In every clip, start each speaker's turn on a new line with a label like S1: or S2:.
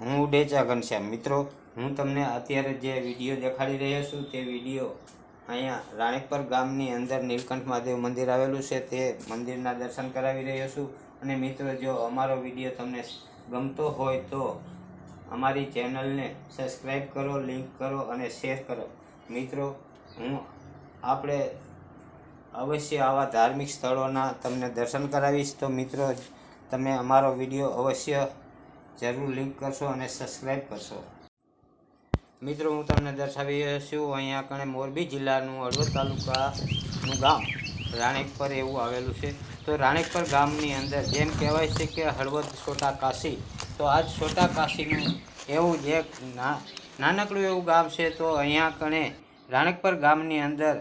S1: હું ઉડેચા ઘનશ્યામ મિત્રો, હું તમને અત્યારે જે વીડિયો દેખાડી રહ્યો છું, તે વીડિયો અહીંયા રાણેકપર ગામની અંદર નીલકંઠ મહાદેવ મંદિર આવેલું છે, તે મંદિરના દર્શન કરાવી રહ્યો છું. અને મિત્રો, જો અમારો વીડિયો તમને ગમતો હોય તો અમારી ચેનલને સબસ્ક્રાઈબ કરો, લિંક કરો અને શેર કરો. મિત્રો, હું આપણે અવશ્ય આવા ધાર્મિક સ્થળોના તમને દર્શન કરાવીશ. તો મિત્રો, તમે અમારો વીડિયો અવશ્ય જરૂર લિંક કરશો અને સબસ્ક્રાઈબ કરશો. મિત્રો, હું તમને દર્શાવી રહ્યો છું, અહીંયા કણે મોરબી જિલ્લાનું હળવદ તાલુકાનું ગામ રાણેકપર એવું આવેલું છે. તો રાણેકપર ગામની અંદર જેમ કહેવાય છે કે હળવદ છોટા કાશી. તો આ છોટા કાશીનું એવું જે નાનકડું એવું ગામ છે. તો અહીંયા કણે રાણેકપર ગામની અંદર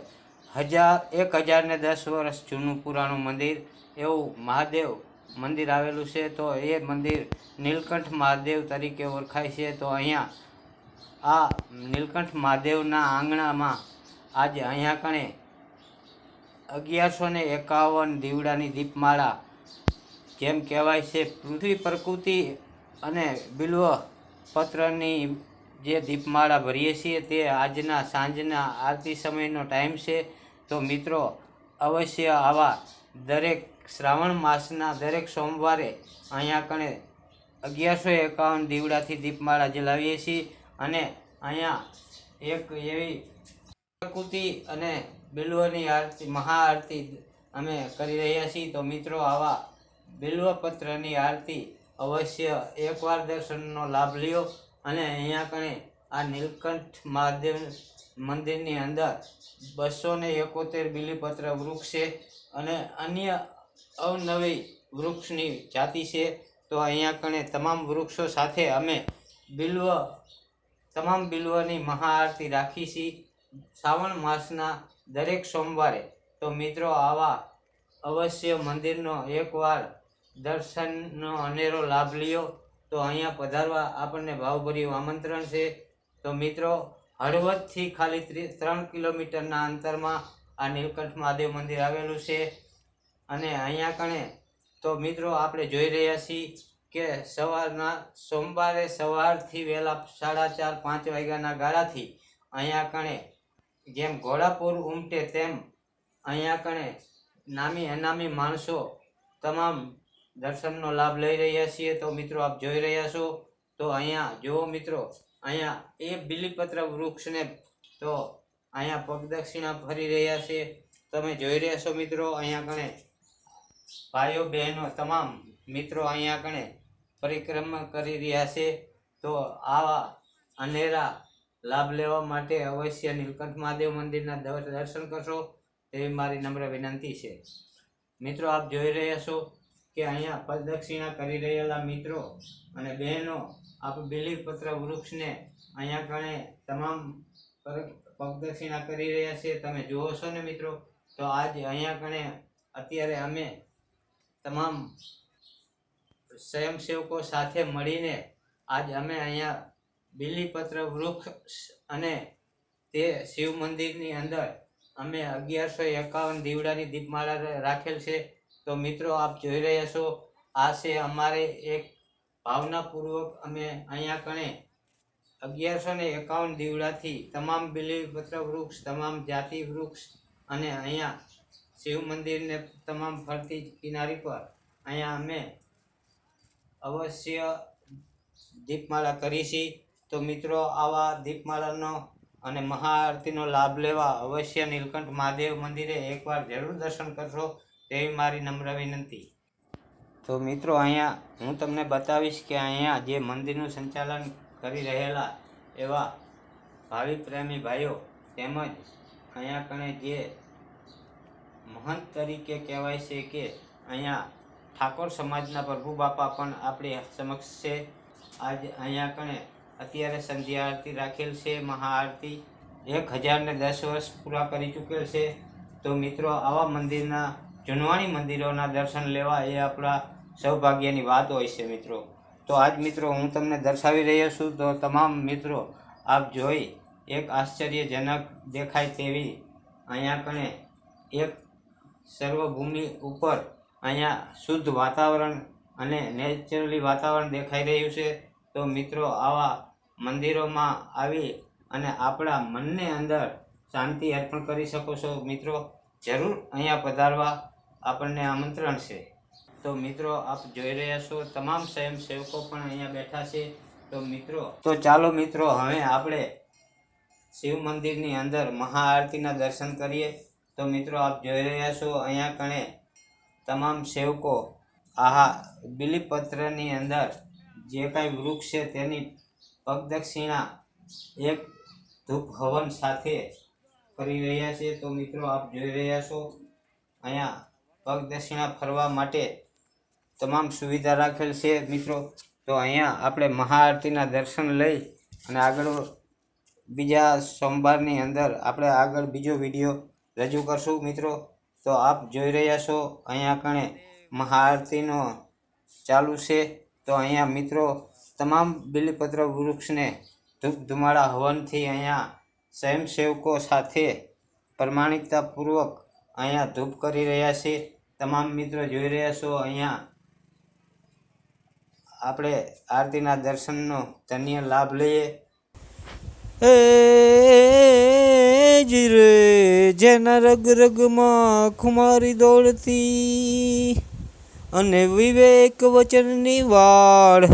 S1: હજાર, એક હજારને દસ વર્ષ જૂનું પુરાણું મંદિર એવું મહાદેવ મંદિર આવેલું છે, તો એ મંદિર નીલકંઠ મહાદેવ તરીકે ઓળખાય છે. તો અહીંયા આ નીલકંઠ મહાદેવના આંગણામાં આજે અહીંયા કણે અગિયારસો ને એકાવન દીવડાની દીપમાળા જેમ કહેવાય છે. પૃથ્વી પ્રકૃતિ અને બિલ્વ પત્રની જે દીપમાળા ભરીએ છીએ તે આજના સાંજના આરતી સમયનો ટાઈમ છે. તો મિત્રો, અવશ્ય આવા દરેક શ્રાવણ માસના દરેક સોમવારે અહીંયા કણે અગિયારસો એકાવન દીવડાથી દીપમાળા જલાવીએ છીએ અને અહીંયા એક એવી પ્રકૃતિ અને બિલ્વની આરતી, મહાઆરતી અમે કરી રહ્યા છીએ. તો મિત્રો, આવા બિલ્વપત્રની આરતી અવશ્ય એકવાર દર્શનનો લાભ લ્યો અને અહીંયા કણે આ નીલકંઠ મહાદેવ મંદિરની અંદર બસો ને એકોતેર બિલીપત્ર વૃક્ષ છે અને અન્ય અવનવી વૃક્ષની જાતિ છે, તો અહીંયા કણે તમામ વૃક્ષો સાથે અમે બિલ્વ, તમામ બિલ્વની મહાઆરતી રાખી છીએ શ્રાવણ માસના દરેક સોમવારે. તો મિત્રો, આવા અવશ્ય મંદિરનો એકવાર દર્શનનો અનેરો લાભ લ્યો. તો અહીંયા પધારવા આપણને ભાવભર્યું આમંત્રણ છે. તો મિત્રો, હળવદથી ખાલી ત્રી, ત્રણ કિલોમીટરના અંતરમાં આ નીલકંઠ મહાદેવ મંદિર આવેલું છે. અને અહીંયા કણે તો મિત્રો આપણે જોઈ રહ્યા છીએ કે સવારના, સોમવારે સવારથી વહેલા સાડા ચાર, પાંચ વાગ્યાના ગાળાથી અહીંયા કણે જેમ ઘોડાપુર ઉમટે તેમ અહીંયા કણે નામી અનામી માણસો તમામ દર્શનનો લાભ લઈ રહ્યા છીએ. તો મિત્રો આપ જોઈ રહ્યા છો. તો અહીંયા જુઓ મિત્રો, અહીંયા એ બિલીપત્ર વૃક્ષને તો અહીંયા પગદક્ષિણા ફરી રહ્યા છે. તમે જોઈ રહ્યા છો મિત્રો, અહીંયા કણે ભાઈઓ બહેનો તમામ મિત્રો અહીંયા કણે પરિક્રમા કરી રહ્યા છે, તો આવા અનેરા લાભ લેવા માટે અવશ્ય નીલકંઠ મહાદેવ મંદિરના દર્શન કરશો તેવી મારી નમ્ર વિનંતી છે. મિત્રો, આપ જોઈ રહ્યા છો કે અહીંયા પ્રદક્ષિણા કરી રહેલા મિત્રો અને બહેનો, આપ બિલીપત્ર વૃક્ષને અહીંયા કણે તમામ પગદક્ષિણા કરી રહ્યા છે. તમે જુઓ છો ને મિત્રો, તો આજ અહીંયા કણે અત્યારે અમે તમામ સ્વયંસેવકો સાથે મળીને આજ અમે અહીંયા બિલીપત્ર વૃક્ષ અને તે શિવ મંદિરની અંદર અમે અગિયારસો એકાવન દીવડાની દીપમાળા રાખેલ છે. તો મિત્રો, આપ જોઈ રહ્યા છો, આ છે અમારે એક ભાવનાપૂર્વક અમે અહીંયા કણે અગિયારસો ને એકાવન દીવડાથી તમામ બિલીપત્ર વૃક્ષ, તમામ જાતિ વૃક્ષ અને અહીંયા શિવ મંદિરને તમામ ફરતી કિનારી પર અહીંયા અમે અવશ્ય દીપમાળા કરી છે તો મિત્રો, આવા દીપમાળાનો અને મહાઆરતીનો લાભ લેવા અવશ્ય નીલકંઠ મહાદેવ મંદિરે એકવાર જરૂર દર્શન કરશો તેવી મારી નમ્ર વિનંતી. તો મિત્રો, અહીંયા હું તમને બતાવીશ કે અહીંયા જે મંદિરનું સંચાલન કરી રહેલા એવા ભાવિ પ્રેમી ભાઈઓ તેમજ અહીંયા કણે જે મહંત તરીકે કહેવાય છે કે અહીંયા ઠાકોર સમાજના પ્રભુ બાપા પણ આપણી સમક્ષ છે. આજ અહીંયા કણે અત્યારે સંધ્યા આરતી રાખેલ છે મહાઆરતી એક હજારને દસ વર્ષ પૂરા કરી ચૂકેલ છે. તો મિત્રો, આવા મંદિરના, જુનવાણી મંદિરોના દર્શન લેવા એ આપણા સૌભાગ્યની વાત હોય છે મિત્રો. તો આજ મિત્રો હું તમને દર્શાવી રહ્યો છું. તો તમામ મિત્રો, આપ જોઈ એક આશ્ચર્યજનક દેખાય તેવી અહીંયા કણે એક સર્વભૂમિ ઉપર અહીંયા શુદ્ધ વાતાવરણ અને નેચરલી વાતાવરણ દેખાઈ રહ્યું છે. તો મિત્રો, આવા મંદિરોમાં આવી અને આપણા મનને અંદર શાંતિ અર્પણ કરી શકો છો. મિત્રો, જરૂર અહીંયા પધારવા આપણને આમંત્રણ છે. તો મિત્રો, આપ જોઈ રહ્યા છો, તમામ સ્વયંસેવકો પણ અહીંયા બેઠા છે. તો મિત્રો, તો ચાલો મિત્રો, હવે આપણે શિવ મંદિરની અંદર મહાઆરતીના દર્શન કરીએ. તો મિત્રો આપ જોઈ રહ્યા છો અહીંયા કણે તમામ સેવકો આહા બિલીપત્રની અંદર જે કાંઈ વૃક્ષ છે તેની પગદક્ષિણા એક ધૂપ હવન સાથે કરી રહ્યા છે. તો મિત્રો આપ જોઈ રહ્યા છો અહીંયા પગદક્ષિણા ફરવા માટે તમામ સુવિધા રાખેલ છે મિત્રો. તો અહીંયા આપણે મહાઆરતીના દર્શન લઈ અને આગળ બીજા સોમવારની અંદર આપણે આગળ બીજો વીડિયો રજૂ કરશું મિત્રો. તો આપ જોઈ રહ્યા છો, અહીંયા કણે મહાઆરતીનો ચાલુ છે. તો અહીંયા મિત્રો તમામ બિલીપત્ર વૃક્ષને ધૂપ ધુમાડા હવનથી અહીંયા સ્વયંસેવકો સાથે પ્રમાણિકતાપૂર્વક અહીંયા ધૂપ કરી રહ્યા છે. તમામ મિત્રો જોઈ રહ્યા છો, અહીંયા આપણે આરતીના દર્શનનો ધન્ય લાભ લઈએ.
S2: એ જ રે જેના રગ રગમાં ખુમારી દોડતી અને વિવેક વચનની વાળ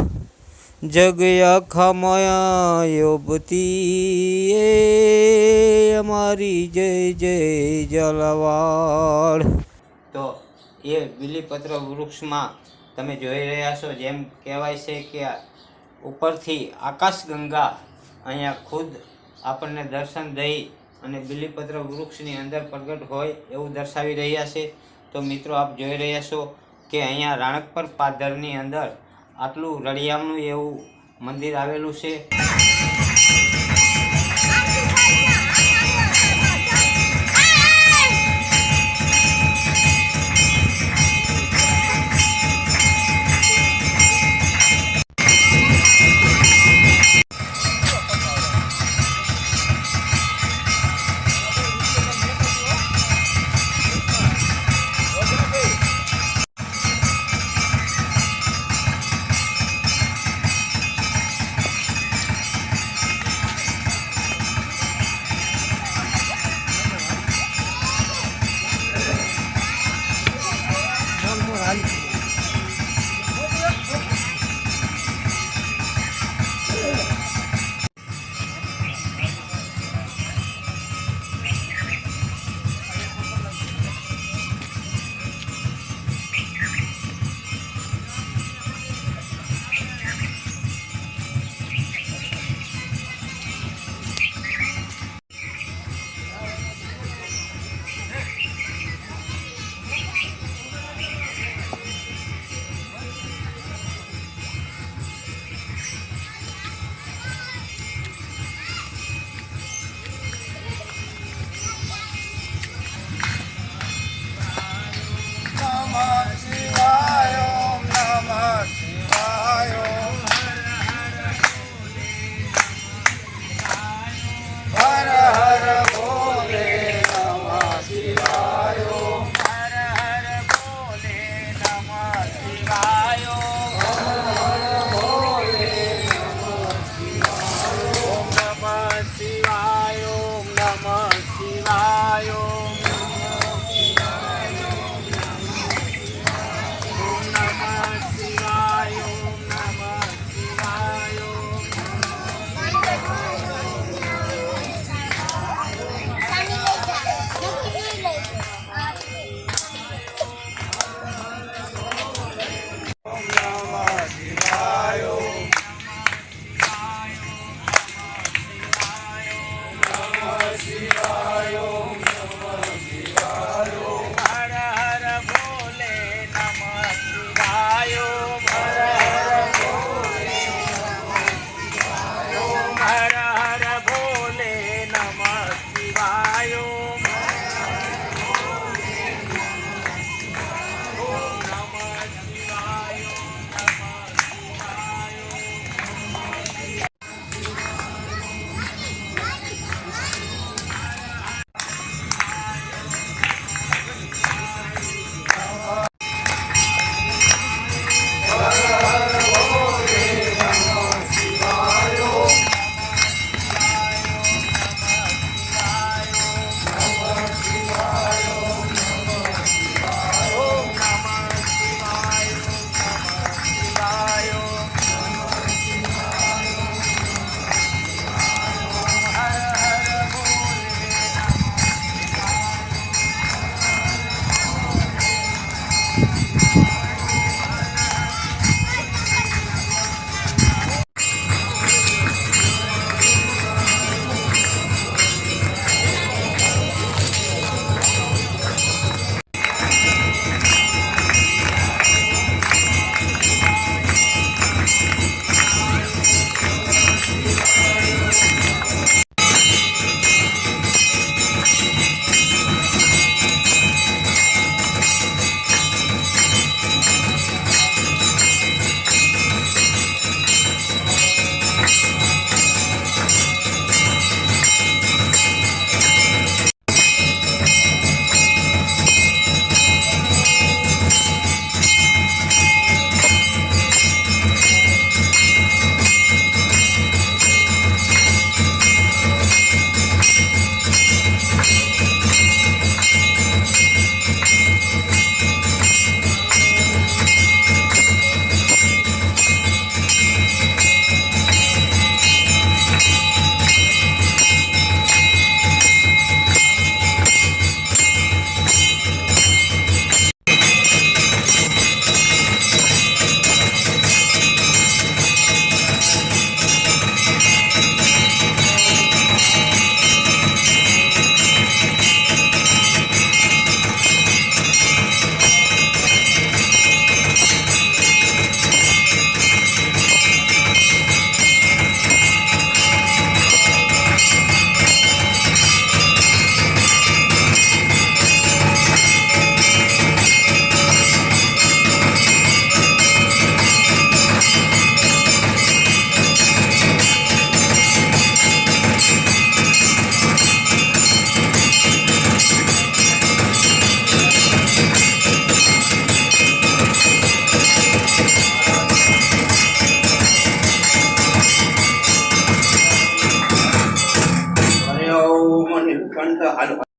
S2: જગ આખા માયા યોબતી એ અમારી જય જય જલવાળ
S1: તો એ બિલીપત્ર વૃક્ષમાં તમે જોઈ રહ્યા છો, જેમ કહેવાય છે કે ઉપરથી આકાશગંગા અહીંયા ખુદ આપણને દર્શન દઈ અને બિલીપત્ર વૃક્ષની અંદર પ્રગટ હોય એવું દર્શાવી રહ્યા છે. તો મિત્રો, આપ જોઈ રહ્યા છો કે અહીંયા રાણકપર પાદરની અંદર આટલું રળિયામણું એવું મંદિર આવેલું છે.